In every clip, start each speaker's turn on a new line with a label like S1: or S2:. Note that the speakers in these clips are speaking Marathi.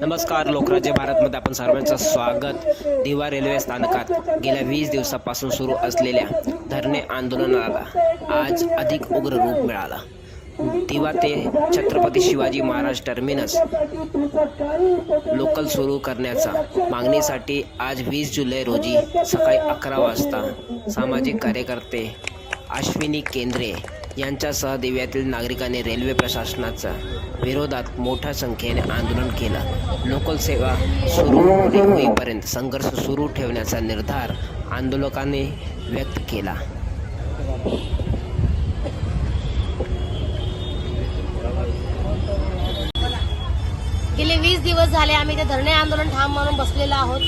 S1: नमस्कार लोकराज्य भारतमध्ये आपण सर्वांचं स्वागत. दिवा रेल्वे स्थानकात गेल्या वीस दिवसापासून सुरू असलेल्या धरणे आंदोलनाला आज अधिक उग्र रूप मिळाला. दिवा ते छत्रपती शिवाजी महाराज टर्मिनस लोकल सुरू करण्याचा मागणीसाठी आज वीस जुलै रोजी सकाळी अकरा वाजता सामाजिक कार्यकर्ते अश्विनी केंद्रे यांच्यासह दिव्यातील नागरिकांनी रेल्वे प्रशासनाचा विरोधात मोठ्या संख्येने आंदोलन केलं. लोकल सेवा सुरू होईपर्यंत संघर्ष सुरू ठेवण्याचा निर्धार आंदोलकांनी व्यक्त केला.
S2: गेले वीस दिवस झाले आम्ही ते धरणे आंदोलन ठाम म्हणून बसलेलो आहोत.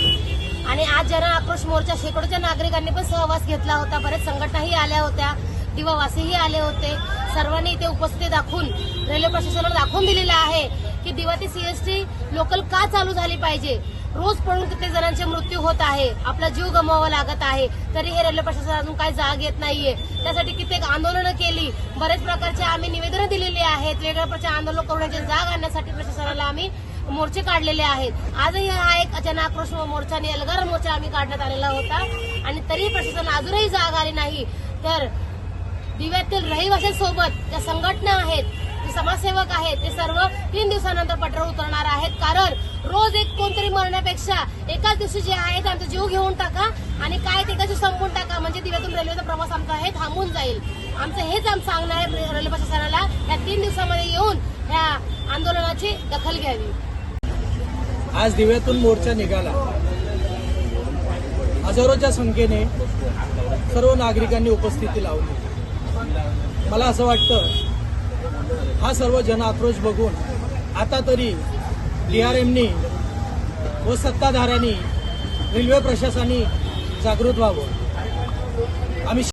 S2: आणि आज जन आक्रोश मोर्चा शेकडोच्या नागरिकांनी पण सहवास घेतला होता. बऱ्याच संघटनाही आल्या होत्या. दिवावासीही आले होते. सर्वांनी इथे उपस्थिती दाखवून रेल्वे प्रशासनाला दाखवून दिलेलं आहे की दिवा ते सीएसटी लोकल का चालू झाली पाहिजे? रोज पडून कित्येक जणांचे मृत्यू होत आहे? आपला जीव गमवावा लागत आहे. तरी हे रेल्वे प्रशासन अजून काही जाग येत नाहीये. त्यासाठी कित्येक आंदोलनं केली? बरेच प्रकारचे आम्ही निवेदनं दिलेली आहेत. वेगळ्या प्रकारचे आंदोलन करण्याची जाग आणण्यासाठी प्रशासनाला आम्ही मोर्चे काढलेले आहेत. आजही हा एक जन आक्रोश मोर्चा आणि एल्गार मोर्चा आम्ही काढण्यात आलेला होता. आणि तरीही प्रशासन अजूनही जाग आली नाही. तर दिव्यातील रहिवाशांसोबत ज्या संघटना आहेत जे समाजसेवक आहेत ते सर्व तीन दिवसानंतर पटरावर उतरणार आहेत. कारण रोज एक कोणतरी मरण्यापेक्षा एकाच दिवशी जे आहे ते आमचा जीव घेऊन टाका आणि काय ते कशी संपून टाका. म्हणजे दिव्यातून रेल्वेचा प्रवास आमचा हे थांबून जाईल. आमचं हेच आम सांगणं आहे रेल्वे प्रशासनाला या तीन दिवसामध्ये येऊन ह्या आंदोलनाची दखल घ्यावी.
S3: आज दिव्यातून मोर्चा निघाला. हजारोच्या संख्येने सर्व नागरिकांनी उपस्थिती लावली. मला असं वाटतं हा सर्व जन आक्रोश बघून आता तरी डी आर एमनी व सत्ताधाऱ्यांनी रेल्वे प्रशासनाने जागृत व्हावं.